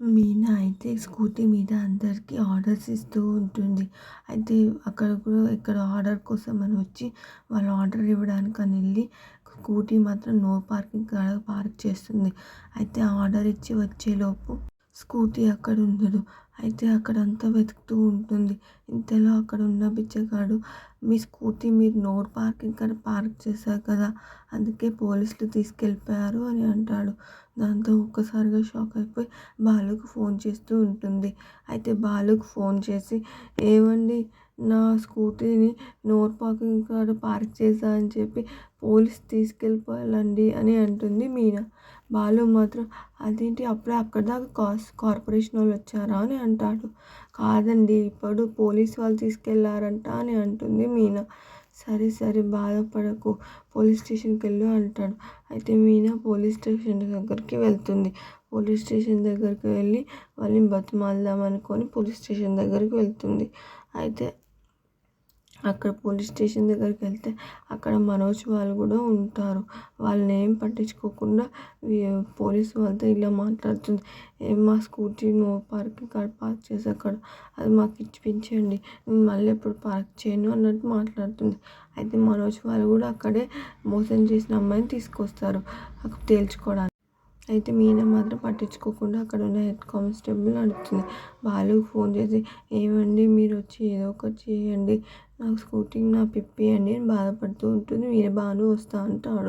మీనా అయితే స్కూటీ మీద అందరికీ ఆర్డర్స్ ఇస్తూ ఉంటుంది. అయితే అక్కడ కూడా ఇక్కడ ఆర్డర్ కోసం అని వచ్చి వాళ్ళు ఆర్డర్ ఇవ్వడానికి అని వెళ్ళి స్కూటీ మాత్రం నో పార్కింగ్ కాడ పార్క్ చేస్తుంది. అయితే ఆర్డర్ ఇచ్చి వచ్చేలోపు స్కూటీ అక్కడ ఉండదు అయితే అక్కడ అంతా వెతుకుతూ ఉంటుంది. ఇంతలో అక్కడ ఉన్న బిచ్చగాడు మీ స్కూటీ మీరు నో పార్కింగ్ కాడ పార్క్ చేశారు కదా అందుకే పోలీసులు తీసుకెళ్ళిపోయారు అని అంటాడు. దాంతో ఒక్కసారిగా షాక్ అయిపోయి బాలుకు ఫోన్ చేస్తూ ఉంటుంది. అయితే బాలుకు ఫోన్ చేసి ఏమండి నా స్కూటీని నోర్ పార్కింగ్ కాడ పార్క్ చేశా అని చెప్పి పోలీస్ తీసుకెళ్ళిపోయాలండి అని అంటుంది మీనా. బాలు మాత్రం అదేంటి అప్పుడే అక్కడ దాకా కాస్ కార్పొరేషన్ వాళ్ళు వచ్చారా? అని అంటాడు. కాదండి ఇప్పుడు పోలీస్ వాళ్ళు తీసుకెళ్ళారంట అని అంటుంది మీనా. సరే సరే బాధపడకు పోలీస్ స్టేషన్కి వెళ్ళు అంటాడు. అయితే మీనా పోలీస్ స్టేషన్ దగ్గరికి వెళ్తుంది. పోలీస్ స్టేషన్ దగ్గరికి వెళ్ళి వాళ్ళని బతిమాలదాం అనుకొని పోలీస్ స్టేషన్ దగ్గరికి వెళ్తుంది. అయితే అక్కడ పోలీస్ స్టేషన్ దగ్గరికి వెళ్తే అక్కడ మనోజ్ వాళ్ళు కూడా ఉంటారు. వాళ్ళని ఏం పట్టించుకోకుండా పోలీస్ వాళ్ళతో ఇలా మాట్లాడుతుంది. మా స్కూటీ నో పార్కింగ్ ఇక్కడ పార్క్ చేసి అక్కడ అది మాకు ఇచ్చిపించండి. నేను మళ్ళీ ఎప్పుడు పార్క్ చేయను అన్నట్టు మాట్లాడుతుంది. అయితే మనోజ్ వాళ్ళు కూడా అక్కడే మోసం చేసిన అమ్మాయిని తీసుకొస్తారు అక్కడ తేల్చుకోవడానికి. అయితే మీనా మాత్రం పట్టించుకోకుండా అక్కడ ఉన్న హెడ్ కానిస్టేబుల్ అడుగుతుంది బాలుకి ఫోన్ చేసి ఏమండి మీరు వచ్చి ఏదో ఒకటి చేయండి. నాకు స్కూటీ నా పిప్పి అని బాధపడుతూ ఉంటుంది మీనా బాగానే వస్తా అంటాడు.